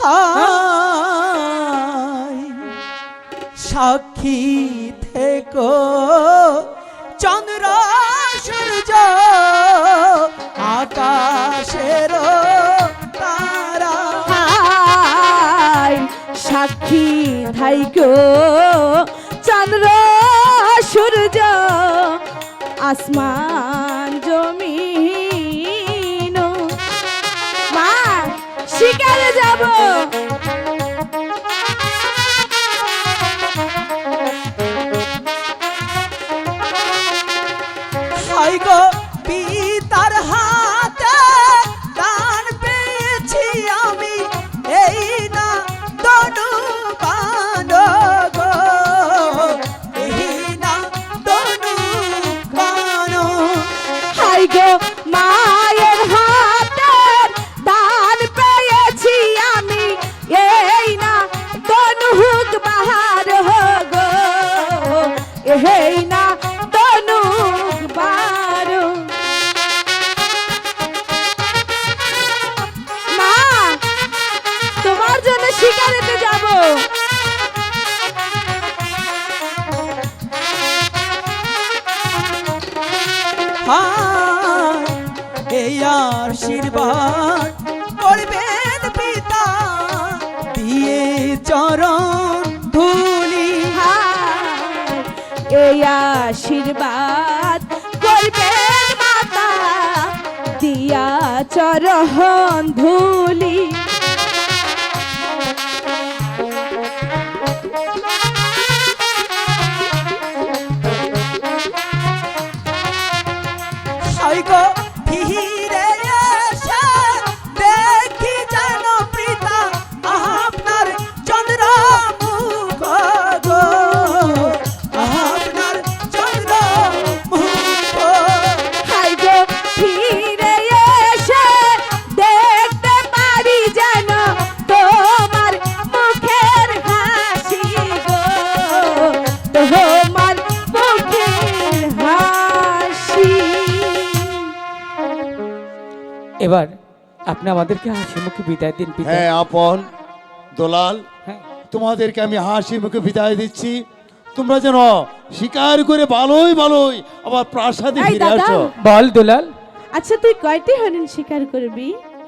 হায় সাক্ষী থেকো। চন্দ্র সূর্য আকাশের তারা। হাই সাক্ষী ধাইকো চন্দ্র সূর্য আসমান। যাব গো পিতার হাতে পেয়েছি আমি এই না দনু বান গো। এই না আমাদেরকে হাসি মুখে বিদায় দিন পিতা। হ্যাঁ আপন দোলাল হ্যাঁ। তোমাদেরকে আমি হাসি মুখে বিদায় দিচ্ছি। তোমরা যেন শিকার করে ভালোই ভালোই আবার প্রাসাদে এই ফিরে দাদা। আসো। বল দুলাল। আচ্ছা তুই কয়টি হরিণ শিকার করবি?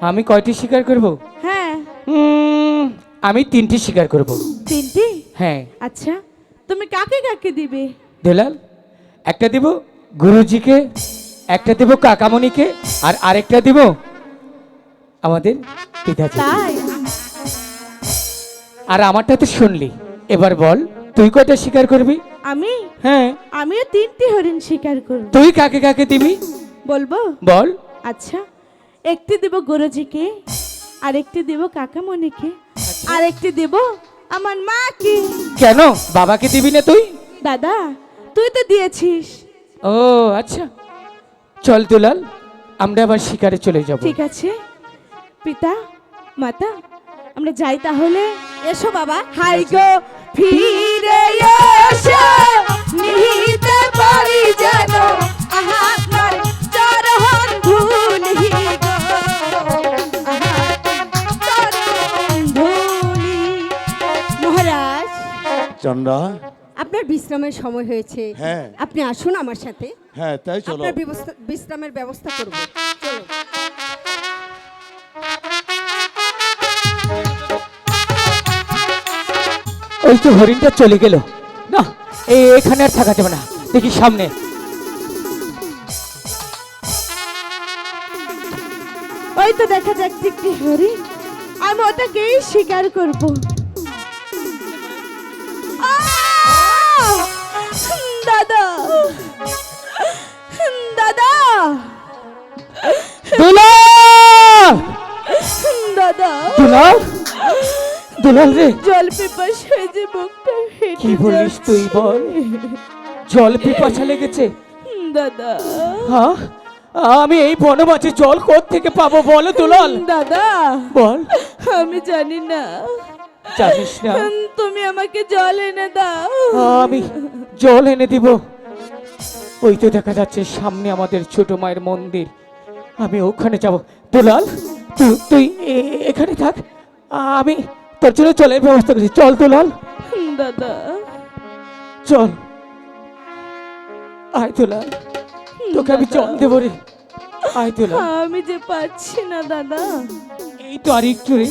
আমি কয়টি শিকার করব? হ্যাঁ। উম, আমি তিনটি শিকার করব। তিনটি? হ্যাঁ। আচ্ছা তুমি কাকে কাকে দিবে? দুলাল একটা দিব গুরুজিকে একটা দেব কাকামণিকে আর আরেকটা দিব আমাদের পিতাজি তাই? আর আমারটা তো শুনলি। এবার বল তুই কয়টা শিকার করবি? আমি? হ্যাঁ। আমিও তিনটি হরিণ শিকার করব। তুই কাকে কাকে দিবি? বলব? বল। আচ্ছা। একটি দেব গুরুজিকে আর একটি দেব কাকামণিকে আর একটি দেব আমার মাকে। কেন? বাবাকে দিবি না তুই? দাদা তুই তো দিয়েছিস। ও আচ্ছা। চল দুলাল আমরা আবার শিকারে চলে যাব। ঠিক আছে। পিতা মাতা আমরা যাই তাহলে। এসো বাবা। হাই গো ফিরে এসো। নিতে পারি যেন গো আহার চরণ ধুলি মহারাজ চন্দ্রা। আপনার বিশ্রামের সময় হয়েছে। হ্যাঁ। আপনি আসুন আমার সাথে। হ্যাঁ তাই চলো। আপনার ব্যবস্থা- বিশ্রামের ব্যবস্থা করব। ওই তো হরিণটা চলে গেল। না এই এখানে আর থাকা যাবে না। দেখি সামনে। ওই তো দেখা যাচ্ছে একটি হরিণ। আমি ওটাকেই শিকার করব! দাদা! দাদা! দুলাল! দাদা! দুলাল? দুলাল রে। জল পিপাস হয়ে যে মুখটা ফেটে কি বলিস তুই বল? জল পিপাসা লেগেছে। দাদা। হ্যাঁ আমি এই বনমাঝে জল কোথ থেকে পাবো বল দুলাল? দাদা। বল। আমি জানি না। জানিস না। তুমি আমাকে জল এনে দাও। আমি জল এনে দিব। ওই তো দেখা যাচ্ছে সামনে আমাদের ছোট মায়ের মন্দির। আমি ওখানে যাব। দুলাল তুই এখানে থাক। আমি তোর জন্য চলে ব্যবস্থা করছি। চল তো লাল। দাদা। চল। আয় তো লাল। তোকে আমি চল দেবো রে। আয় তো লাল। আমি যে পাচ্ছি না দাদা। এই তো আর একটু রে।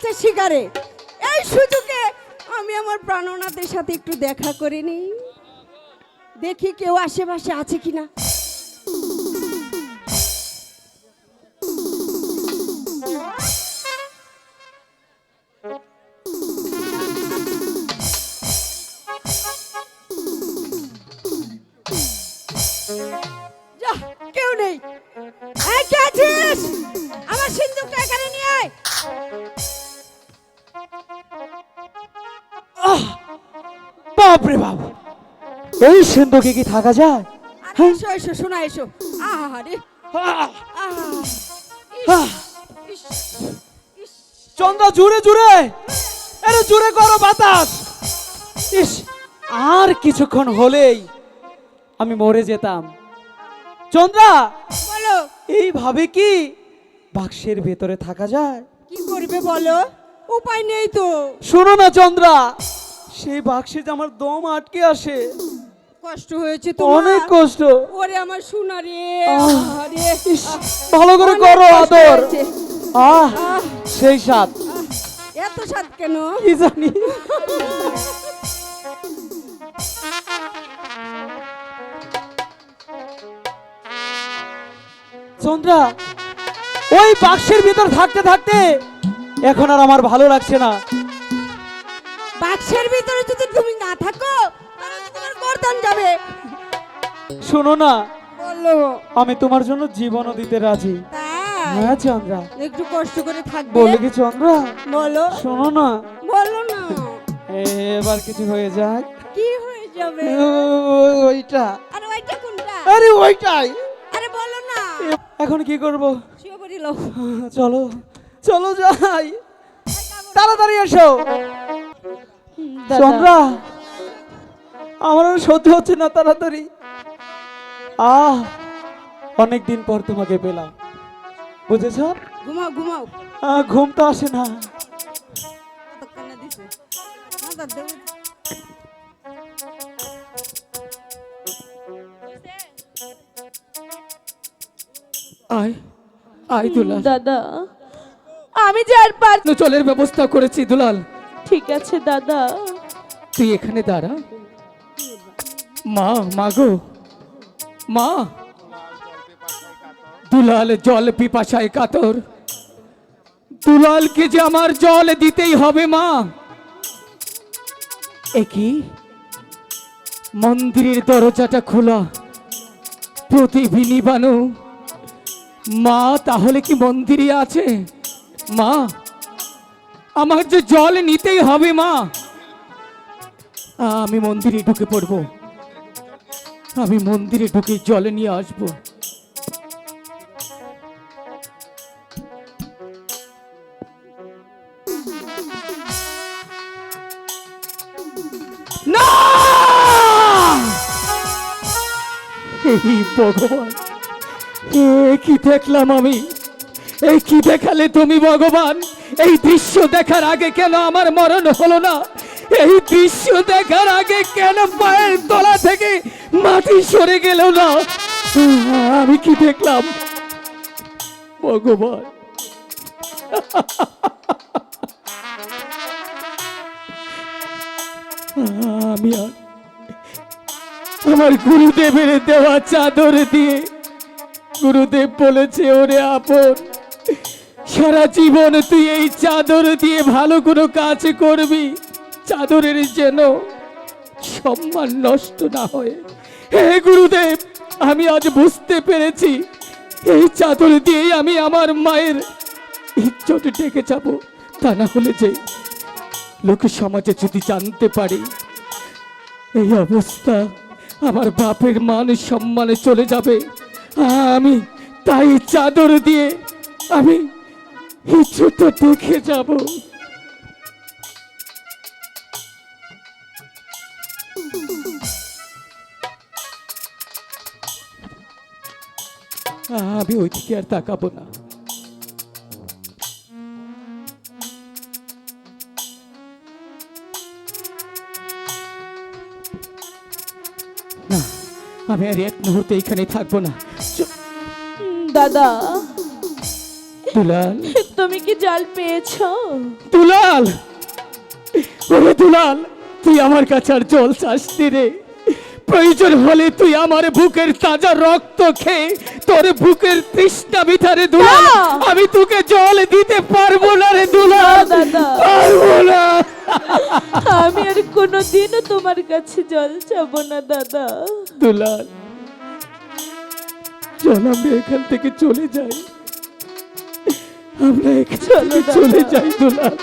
গিয়েছে শিকারে। এই সুযোগে আমি আমার প্রাণনাথের সাথে একটু দেখা করে নিই। দেখি কেউ আশেপাশে আছে কিনা। সিন্ধুকে কি থাকা যায়? আরে এসো এসো শোনা এসো। আহারে। চন্দ্রা জুড়ে জুড়ে! আরে জুড়ে করো বাতাস! ইস আর কিছুক্ষণ হলেই আমি মরে যেতাম। চন্দ্রা! বলো। এইভাবে কি বাক্সের ভেতরে থাকা যায়? কি করবে বলো? উপায় নেই তো। শোনো না চন্দ্রা! সেই বাক্সে যে আমার দম আটকে আসে কষ্ট হয়েছে তো অনেক কষ্ট। ওরে আমার সোনা রে ভালো করে করো আদর। আহ সেই সাত এত স্বাদ কেন? কি জানি। চন্দ্রা ওই বাক্সের ভিতর থাকতে থাকতে এখন আর আমার ভালো লাগছে না। বাক্সের ভিতরে যদি তুমি না থাকো গর্দান যাবে। শোনো না। বলো। আমি তোমার জন্য জীবনও দিতে রাজি। হ্যাঁ চন্দ্রা। একটু কষ্ট করে থাকবে। বলে কি চন্দ্রা? বলো। শোনো না। বলো না। এবার কিছু হয়ে যাক। কি হয়ে যাবে? ওইটা। আরে ওইটা কোনটা? আরে ওইটাই। আরে বলো না। এখন কি করব? শুয়ে পড়িল চলো চলো যাই। তাড়াতাড়ি এসো। চন্দ্রা। আমার আর সহ্য হচ্ছে না তাড়াতাড়ি। আহ অনেক দিন পর তোমাকে পেলাম। বুঝেছ? ঘুমাও ঘুমাও। ঘুম তো আসে না। আয় আয় দুলাল। দাদা। আমি যে আর পার জলের ব্যবস্থা করেছি দুলাল। ঠিক আছে দাদা। তুই এখানে দাঁড়া। মা মাগো মা, দুলাল জল পিপাসায় কাতর। দুলালকে যে আমার জল দিতেই হবে, মা? একই মন্দিরের দরজাটা খোলা। প্রতিভি নিবানো মা, তাহলে কি মন্দিরে আছে? মা, আমার যে জল নিতেই হবে, মা। আমি মন্দিরে ঢুকে পড়ব। আমি মন্দিরে ঢুকে জল নিয়ে আসব। ভগবান, এ কি দেখলাম আমি? এই কি দেখালে তুমি ভগবান? এই দৃশ্য দেখার আগে কেন আমার মরণ হলো না? এই দৃশ্য দেখার আগে কেন পায়ের তলা থেকে মাটি সরে গেল না? আমি কি দেখলাম? ভগবান। আমি আর আমার গুরুদেবের দেওয়া চাদর দিয়ে গুরুদেব বলেছে, ওরে আপন, সারা জীবন তুই এই চাদর দিয়ে ভালো কোনো কাজ করবি। চাদরের যেন সম্মান নষ্ট না হয়। হে গুরুদেব, আমি আজ বুঝতে পেরেছি। এই চাদর দিয়েই আমি আমার মায়ের ইজ্জত ডেকে যাব। তা না হলে যে লোক সমাজে যদি জানতে পারি, এই অবস্থা আমার বাপের মান সম্মানে চলে যাবে। আমি তাই চাদর দিয়ে আমি কিছুটা দেখে যাব। আমি ওইদিকে আর তাকাবো না। না আমি আর এক মুহূর্তে এখানে থাকব না। দাদা দুলাল। তুমি কি জল পেয়েছ? দুলাল! ওরে দুলাল! তুই আমার কাছে আর জল চাসনি রে। প্রয়োজন হলে তুই আমার বুকের তাজা রক্ত খেয়ে তোর বুকের তৃষ্ণা বিথারে দুলাল। না। আমি তোকে জল দিতে পারব না রে দাদা। পারব না। আমি আর কোনোদিনও তোমার কাছে জল চাবো না দাদা। দুলাল চল আমরা এখান থেকে চলে যাই। আমরা এখান চলো, থেকে চলে যাই দুলাল।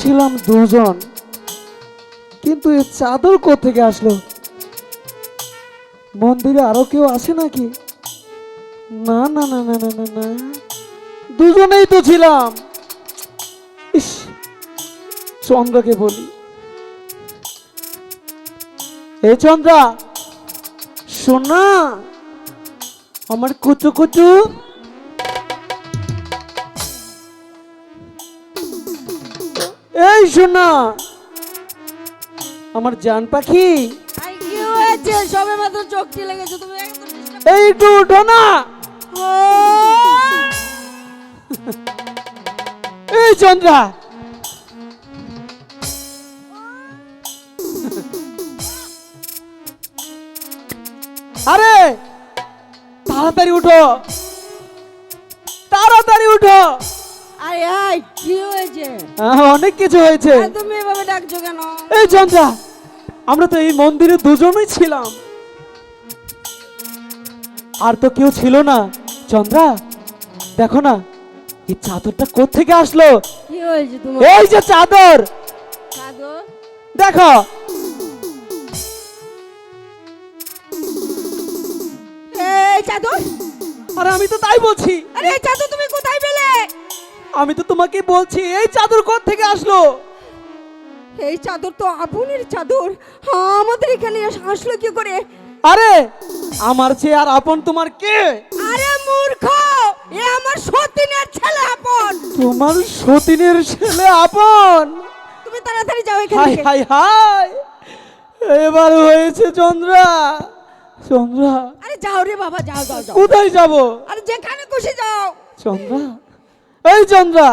ছিলাম দুজন, কিন্তু এই চাদর থেকে আসলো? মন্দিরে আরও কেউ আছে নাকি? না না না না না না না। দুজনেই তো ছিলাম। ইস, চন্দ্রকে বলি। এই চন্দ্রা, শোন আমার কুচু কুচু শোনা আমার জান পাখি? সবে মাত্র চোখটি লেগেছে তুমি এই একটু উঠো না! এই চন্দ্রা। আরে তাড়াতাড়ি উঠো। তাড়াতাড়ি উঠো। আরে কি হয়েছে? অনেক কিছু হয়েছে। তুমি এভাবে ডাকছো কেন? এই চন্দ্রা আমরা তো এই মন্দিরে দুজনেই ছিলাম। আর তো কেউ ছিল না। চন্দ্রা দেখো না এই চাদরটা কোত্থেকে আসলো? কি হয়েছে তোমার? এই যে চাদর? দেখো। এই চাদর? আর আমি তো তাই বলছি। আরে এই চাদর তুমি আমি তো তোমাকে বলছি এই চাদর কোথ থেকে আসলো? এই চাদর তো আপনের চাদর। হ্যাঁ আমাদের এখানে আস- আসলো কি করে? আরে আমার চেয়ে আর আপন তোমার কে? আরে মূর্খ! এ আমার সতীনের ছেলে আপন। তোমার সতীনের ছেলে আপন? তুমি তাড়াতাড়ি যাও এখান হাই থেকে। Hi hi! এবার হয়েছে চন্দ্রা। চন্দ্রা আরে যাও রে বাবা যাও যাও যাও। কোথায় যাব? আরে যেখানে খুশি যাও। চন্দ্রা এই চন্দ্রা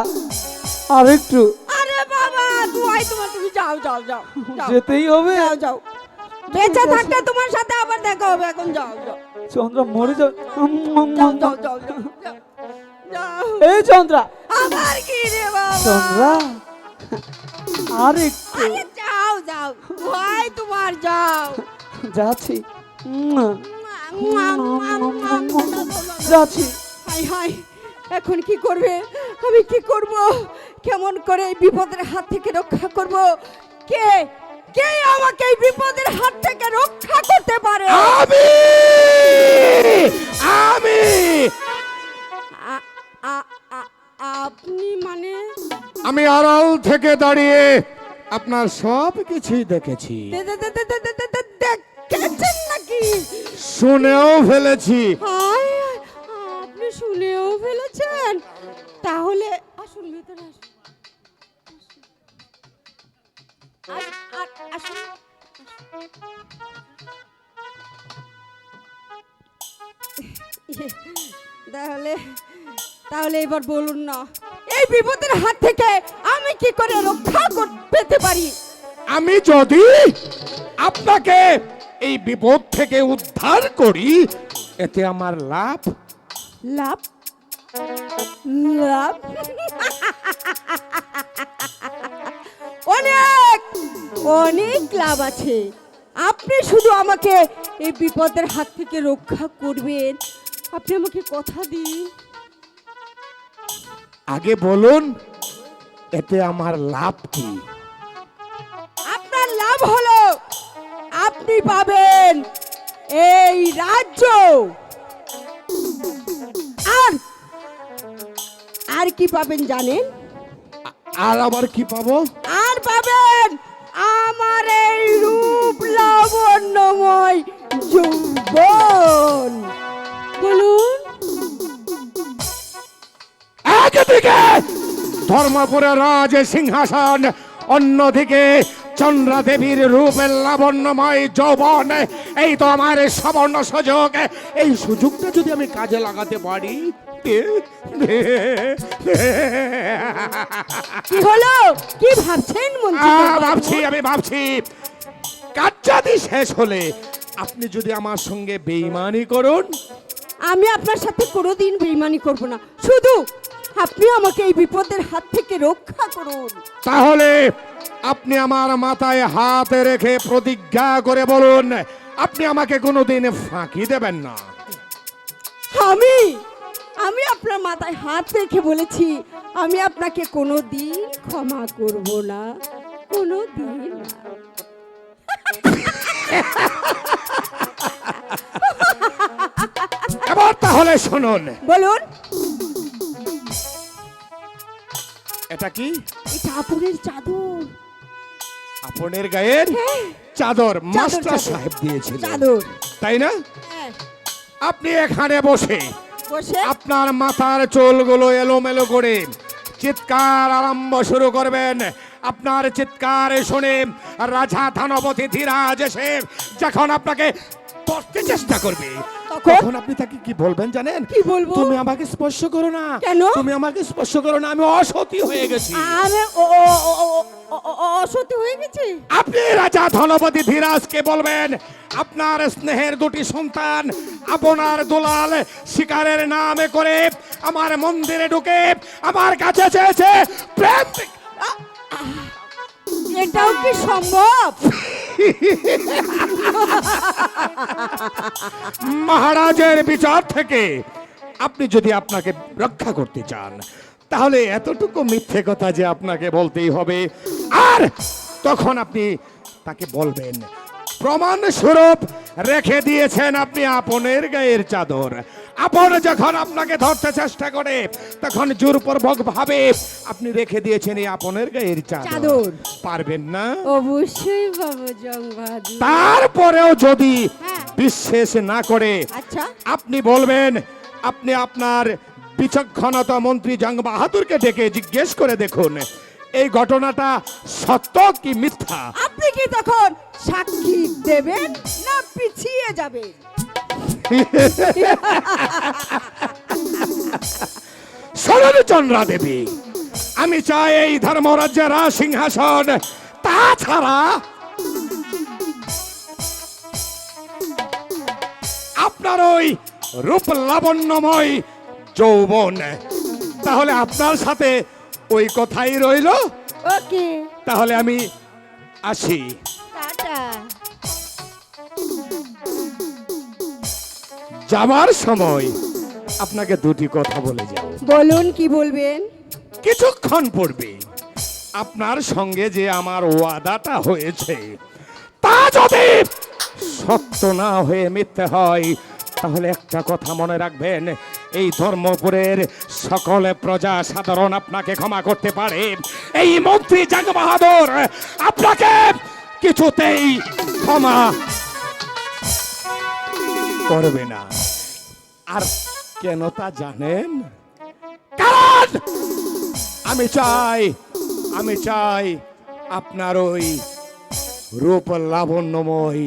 আর একটু আরে বাবা দুয়াই তোমার তুমি যাও যাও যাও যেতেই হবে যাও যাও বেঁচে থাকতে তোমার সাথে আবার দেখা হবে এখন যাও যাও চন্দ্রা মরে যাও যাও যাও যাও যাও এই চন্দ্রা আবার কি রে বাবা চন্দ্রা আর একটু যাও যাও ভাই তোমার যাও যাচ্ছি যাচ্ছি হাই হাই এখন কি করবে? আমি কি করব? কেমন করে এই বিপদের হাত থেকে রক্ষা করব? কে? কে আমাকে এই বিপদের হাত থেকে রক্ষা করতে পারে? আমি! আমি! আপনি মানে? আমি আড়াল থেকে দাঁড়িয়ে আপনার সব কিছুই দেখেছি। দেখেছেন নাকি? শুনেও ফেলেছি। আপনি শুনেও ফেলেছেন। তাহলে আসুন, ভিতরে আসুন। তাহলে তাহলে এবার বলুন না, এই বিপদের হাত থেকে আমি কি করে রক্ষা পেতে পারি? আমি যদি আপনাকে এই বিপদ থেকে উদ্ধার করি, এতে আমার লাভ লাভ লাভ অনেক অনেক লাভ আছে। আপনি শুধু আমাকে এই বিপদের হাত থেকে রক্ষা করবেন। আপনি আমাকে কথা দিন। আগে বলুন এতে আমার লাভ কি? আপনার লাভ হলো আপনি পাবেন এই রাজ্য। আর আর কি পাবেন জানেন? আর আবার কি পাবো? আর পাবেন আমার এই রূপ লাবণ্যময় যৌবন। বলুন। একদিকে ধর্মপুরের রাজ সিংহাসন অন্যদিকে চন্দ্রা দেবীর রূপের লাবণ্যময় যৌবন। এই তো আমার এই সবর্ণ সুযোগ। এই সুযোগটা যদি আমি কাজে লাগাতে পারি কি হলো? কি ভাবছেন ভাবছি আমি ভাবছি। কাজ যদি শেষ হলে আপনি যদি আমার সঙ্গে বেইমানি করুন। আমি আপনার সাথে কোনোদিন বেইমানি করব না। শুধু আপনি আমাকে এই বিপদের হাত থেকে রক্ষা করুন। তাহলে আপনি আমার মাথায় হাত রেখে প্রতিজ্ঞা করে বলুন আপনি আমাকে কোনো দিনে ফাঁকি দেবেন না। আমি আমি আপনার মাথায় হাত রেখে বলেছি আমি আপনাকে কোনো দিন ক্ষমা করব না কোনো দিন এবার তাহলে শুনুন। বলুন। এটা কি? এটা আপুরের চাদর। আপনের গায়ের হ্যাঁ, চাদর মাস্টার সাহেব দিয়েছিল চাদর। তাই না? হ্যাঁ, আপনি এখানে বসে। বসে? আপনার মাথার চুলগুলো এলোমেলো করে চিৎকার আরম্ভ শুরু করবেন। আপনার চিৎকার শুনে রাজা ধনপতি ধীরাজ এসে যখন আপনাকে ধরতে চেষ্টা করবে তখন? আপনি তাকে কি বলবেন জানেন কি বলব? তুমি আমাকে স্পর্শ করো না কেন? তুমি আমাকে স্পর্শ করো না আমি অসতী হয়ে গেছি আমি অসতী হয়ে গেছে আপনি রাজা ধনপতি ধীরাজকে বলবেন আপনার স্নেহের দুটি সন্তান আপনার দুলাল শিকারের নামে করে আমার মন্দিরে ঢুকে আমার কাছে চেয়েছে প্রেম এটাও কি সম্ভব মহারাজের বিচার থেকে আপনি যদি আপনাকে রক্ষা করতে চান, তাহলে এতটুকু মিথ্যে কথা যে আপনাকে বলতেই হবে। আর তখন আপনি তাকে বলবেন প্রমাণ স্বরূপ রেখে দিয়েছেন আপনি আপনের গায়ের চাদর। আপন যখন আপনাকে ধরতে চেষ্টা করে তখন জোরপূর্বক ভাবে আপনি রেখে দিয়েছেন এই আপনের গায়ের চাদর। পারবেন না? অবশ্যই বাবু তারপরেও যদি হ্যাঁ। বিশ্বাস না করে আচ্ছা। আপনি বলবেন আপনি আপনার বিচক্ষণতা মন্ত্রী জং বাহাদুরকে ডেকে জিজ্ঞেস করে দেখুন এই ঘটনাটা সত্য কি মিথ্যা? আপনি কি তখন সাক্ষী দেবেন না পিছিয়ে যাবেন? শরণচন্দ্রা দেবী আমি চাই এই ধর্মরাজ্যের রাজ সিংহাসন তাছাড়া আপনার ওই রূপ লাবণ্যময় যৌবন তাহলে আপনার সাথে ওই কথাই রইল? তাহলে আমি আসি। যাবার সময় আপনাকে দুটি কথা বলে যাব। বলুন কি বলবেন? কিছুক্ষণ পূর্বে আপনার সঙ্গে যে আমার ওয়াদাটা হয়েছে তা যদি সত্য না হয়ে মিথ্যে হয় তাহলে একটা কথা মনে রাখবেন এই ধর্মপুরের সকলে প্রজা সাধারণ আপনাকে ক্ষমা করতে পারে। এই মন্ত্রী জাগ বাহাদুর আপনাকে কিছুতেই ক্ষমা করবে না। আর কেন তা জানেন? কারণ আমি চাই আমি চাই আপনার ওই রূপ লাবণ্যময়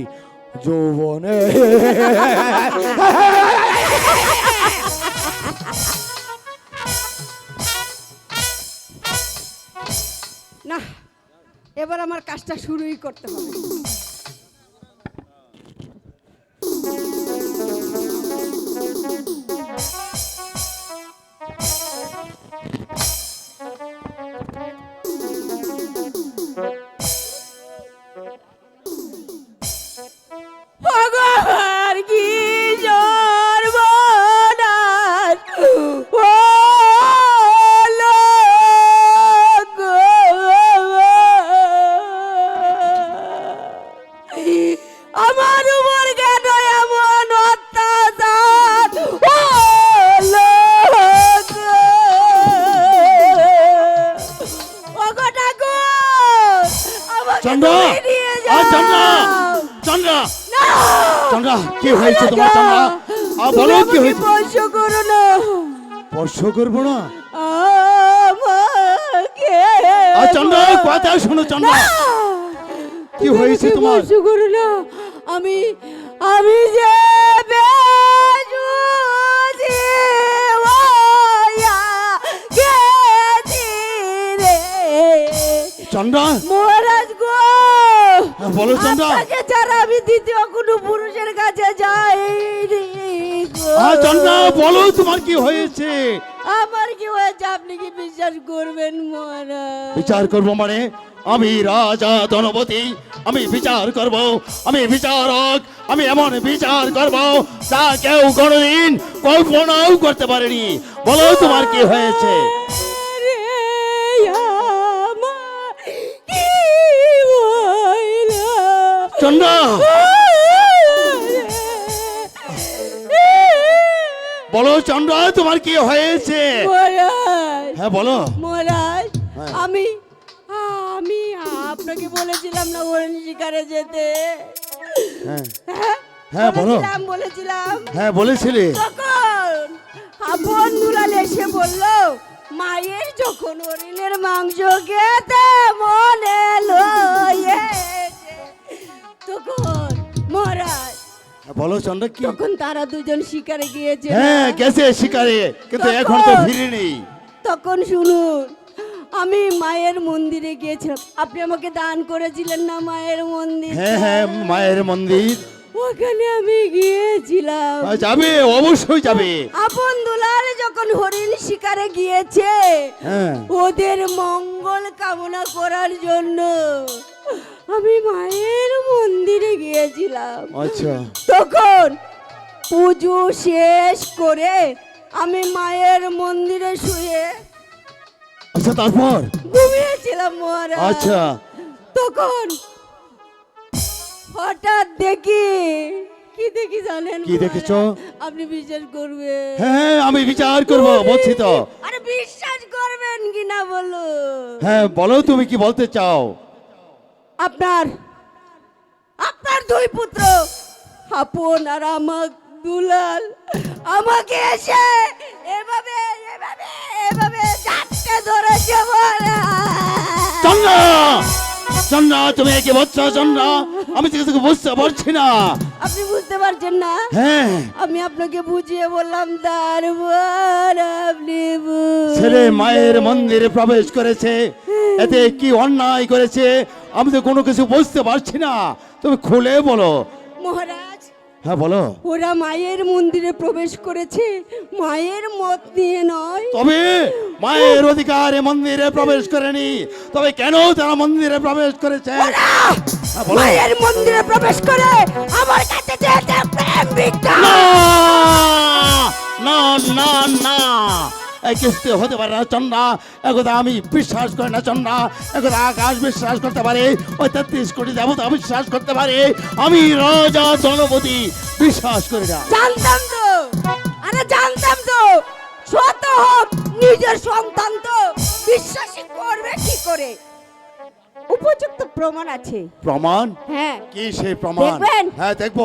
যৌবনে। না, এবার আমার কাজটা শুরুই করতে হবে। বলো চন্দ্রা। আপনাকে ছাড়া আমি দ্বিতীয় কোনো পুরুষের কাছে। আর চন্দ্রা বলো তোমার কি হয়েছে? আমার কি হয়েছে? আপনি কি বিশ্বাস করবেন মহারাজ? বিচার করব মানে? আমি রাজা ধনপতি আমি বিচার করব আমি বিচারক আমি এমন বিচার করব তা কেউ কোনোদিন কল্পনাও করতে পারেনি। বলো তোমার কি হয়েছে? চন্দ্রা। বলো চন্দ্রা তোমার কি হয়েছে? হ্যাঁ বলো। মহারাজ হ্যাঁ। আমি আমি আপনাকে বলেছিলাম না হরিণ শিকারে যেতে। হ্যাঁ। হ্যাঁ? হ্যাঁ, বলো। বলেছিলাম হ্যাঁ বলেছিলে। আপন দুলাল এসে বলল মায়ের যখন হরিণের মাংস খেতে মনে বলো চন্দ্রা কি? তখন তারা দুজন শিকারে গিয়েছে হ্যাঁ? গেছে শিকারে কিন্তু এখন তো ফিরিনি। তখন শুনুন আমি মায়ের মন্দিরে গিয়েছিলাম। আপনি আমাকে দান করেছিলেন না মায়ের মন্দির? হ্যাঁ হ্যাঁ মায়ের মন্দির। ওখানে আমি গিয়েছিলাম। যাবে অবশ্যই যাবে। আপন দুলাল যখন হরিণ শিকারে গিয়েছে হ্যাঁ। ওদের মঙ্গল কামনা করার জন্য আমি মায়ের মন্দিরে গিয়েছিলাম। আচ্ছা। তখন পুজো শেষ করে আমি মায়ের মন্দিরে শুয়ে আচ্ছা তারপর? ঘুমিয়েছিলাম মহারাজ। আচ্ছা। তখন হঠাৎ দেখি কি দেখি জানেন কি দেখেছ? আপনি বিশ্বাস করবেন? হ্যাঁ আমি বিচার করব বলছি তো। আরে বিশ্বাস করবেন কি না বলো হ্যাঁ বলো তুমি কি বলতে চাও? আপনার আপনার দুই পুত্র আপন আর আমার দুলাল। আমাকে এসে এভাবে এভাবে এভাবে চারটে ধরেছে চন্দ্রা! চন্দ্রা তুমি কি বলছো চন্দ্রা। আমি তো কিছু বুঝতে পারছি না। আপনি বুঝতে পারছেন না? হ্যাঁ। আমি আপনাকে বুঝিয়ে বললাম তারপর আপনি ছেলে মায়ের মন্দিরে প্রবেশ করেছে। এতে কি অন্যায় করেছে? আমি তো কোনো কিছু বুঝতে পারছি না। তুমি খুলে বলো। মহারাজ হ্যাঁ বলো। ওরা মায়ের মন্দিরে প্রবেশ করেছে। মায়ের মত নিয়ে নয়। তবে মায়ের অধিকারে মন্দিরে প্রবেশ করেনি। তবে কেন তারা মন্দিরে প্রবেশ করেছে? হ্যাঁ, মায়ের মন্দিরে প্রবেশ করে আমার কাছে চেয়েছে প্রেম ভিক্ষা না না না। না কিস্তি হতে পারে না চন্দ্রা। একথা আমি বিশ্বাস করি না চন্দ্রা। একথা আকাশ বিশ্বাস করতে পারে ওই তেত্রিশ কোটি দেবতা বিশ্বাস করতে পারে। আমি রাজা জনপতি বিশ্বাস করি না। জানতাম তো। আরে জানতাম তো। শত হোক নিজের সন্তান তো বিশ্বাসই করবে কি করে? উপযুক্ত প্রমাণ আছে। প্রমাণ? হ্যাঁ। কি সেই প্রমাণ? হ্যাঁ দেখব।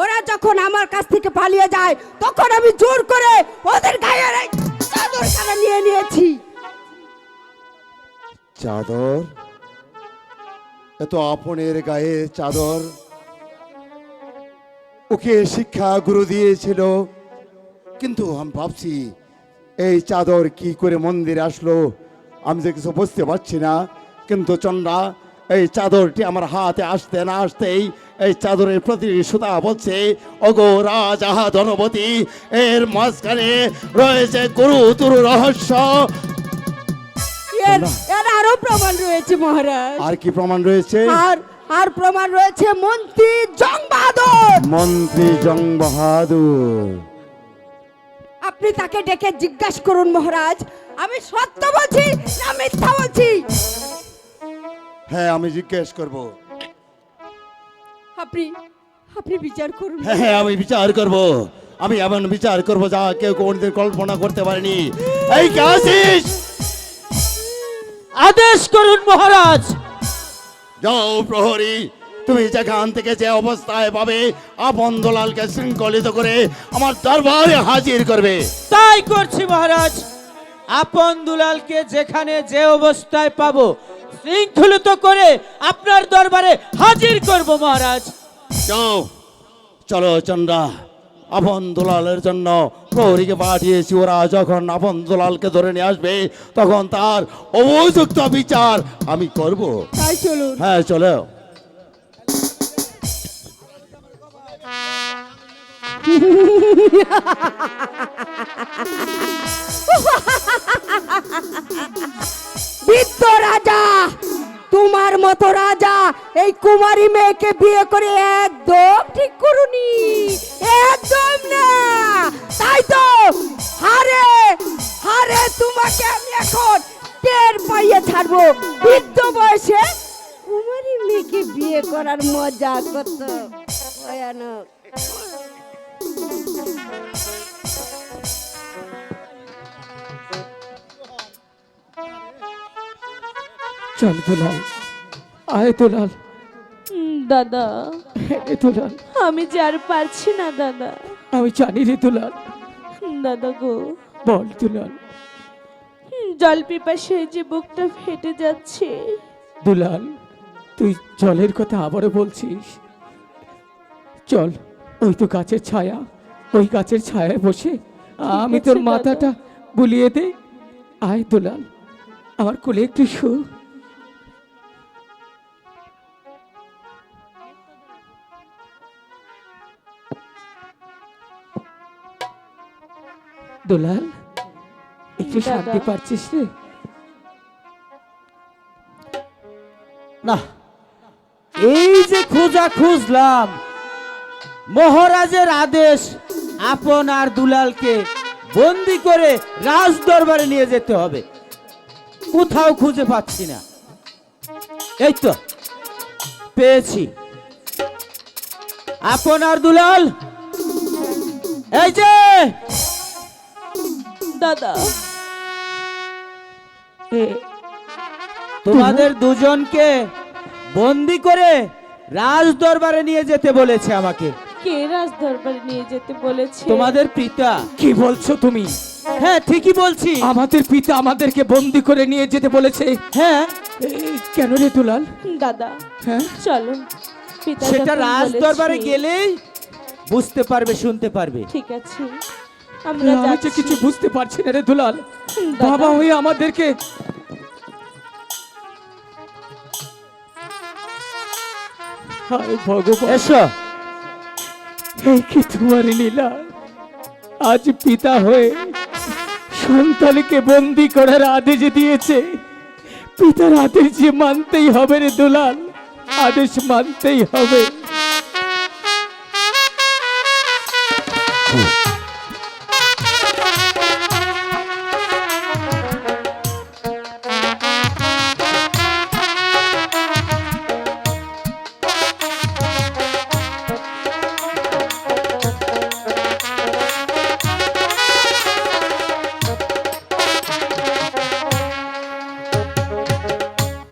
ওরা যখন আমার কাছ থেকে পালিয়ে যায়, তখন আমি জোর করে ওদের গায়ের এই চাদর কাটা নিয়ে নিয়েছি। চাদর? এত আপনের গায়ে চাদর? ওকে শিক্ষা গুরু দিয়েছিল, কিন্তু আমি ভাবছি, এই চাদর কি করে মন্দিরে আসলো? আমি যে কিছু বুঝতে পারছি না, কিন্তু চন্দ্রা এই চাদরটি আমার হাতে আসতে না আসতেই এই চাদরের প্রতি সুতা বলছে ওগো রাজা ধনপতি এর মাঝখানে রয়েছে গুরু তুরু রহস্য। এর এর আরও প্রমাণ রয়েছে মহারাজ। আর কি প্রমাণ রয়েছে? আর আর প্রমাণ রয়েছে মন্ত্রী জং বাহাদুর মন্ত্রী জং বাহাদুর আপনি তাকে ডেকে জিজ্ঞাসা করুন মহারাজ। আমি সত্য বলছি না মিথ্যা বলছি? হ্যাঁ আমি জিজ্ঞেস করব। আপনি আপনি বিচার করুন। হ্যাঁ হ্যাঁ আমি বিচার করব। আমি এমন বিচার করব যা কেউ কোনদিন কল্পনা করতে পারেনি। এই কে আছিস? আদেশ করুন মহারাজ। যাও প্রহরী তুমি যেখান থেকে যে অবস্থায় পাবে আপন দোলালকে শৃঙ্খলিত করে আমার দরবারে হাজির করবে। তাই করছি মহারাজ। আপন দুলালকে যেখানে যে অবস্থায় পাবো শৃঙ্খলিত করে আপনার দরবারে হাজির করব মহারাজ। যাও। চলো চন্দ্রা আপন দুলালের জন্য প্রহরীকে পাঠিয়েছি। ওরা যখন আপন দুলালকে ধরে নিয়ে আসবে তখন তার উপযুক্ত বিচার আমি করব। তাই চলুন। হ্যাঁ চলো। বৃদ্ধ রাজা, তোমার মতো রাজা এই কুমারী মেয়েকে বিয়ে করে একদম ঠিক করুনি। একদম না। তাই তো হারে হারে তোমাকে আমি এখন টের পাইয়ে ছাড়বো। বৃদ্ধ বয়সে কুমারী মেয়েকে বিয়ে করার মজা কত ভয়ানক। চল দুলাল আয় দুলাল দাদা। এ দুলাল আমি যে আর পারছি না দাদা। আমি জানি রে দুলাল দাদা গো। বল দুলাল জল পিপাসায় যে বুকটা ফেটে যাচ্ছে। দুলাল তুই জলের কথা আবারও বলছিস? চল। ওই তো গাছের ছায়া ওই গাছের ছায়ায় বসে আমি তোর মাথাটা বুলিয়ে দে। আয় দুলাল আমার কোলে একটু শু। দুলাল একটু। শান্তি পাচ্ছিস রে? না এই যে খোঁজা খুঁজলাম মহারাজের আদেশ আপন আর দুলালকে বন্দি করে রাজ দরবারে নিয়ে যেতে হবে। কোথাও খুঁজে পাচ্ছি না। এই তো পেয়েছি। আপন আর দুলাল? এই যে! দাদা। তোমাদের দুজনকে বন্দি করে রাজ দরবারে নিয়ে যেতে বলেছে আমাকে। কে রাজ দরবারে নিয়ে যেতে বলেছে। তোমাদের পিতা। কি বলছো তুমি? হ্যাঁ ঠিকই বলছি। আমাদের পিতা আমাদেরকে বন্দি করে নিয়ে যেতে বলেছে। হ্যাঁ। কেন রে দুলাল? দাদা হ্যাঁ? চলো পিতা সেটা যখন রাজ বলেছে- দরবারে গেলেই বুঝতে পারবে শুনতে পারবে। ঠিক আছে আমরা আমি যে যাচ্ছি। কিছু বুঝতে পারছি না রে দুলাল। দাদা। বাবা হয়ে আমাদেরকে হায় ভগবান। এসো। কি তোমার লীলা আজ পিতা হয়ে সন্তানকে বন্দি করার আদেশ দিয়েছে। পিতার আদেশ যে মানতেই হবে রে দুলাল, আদেশ মানতেই হবে।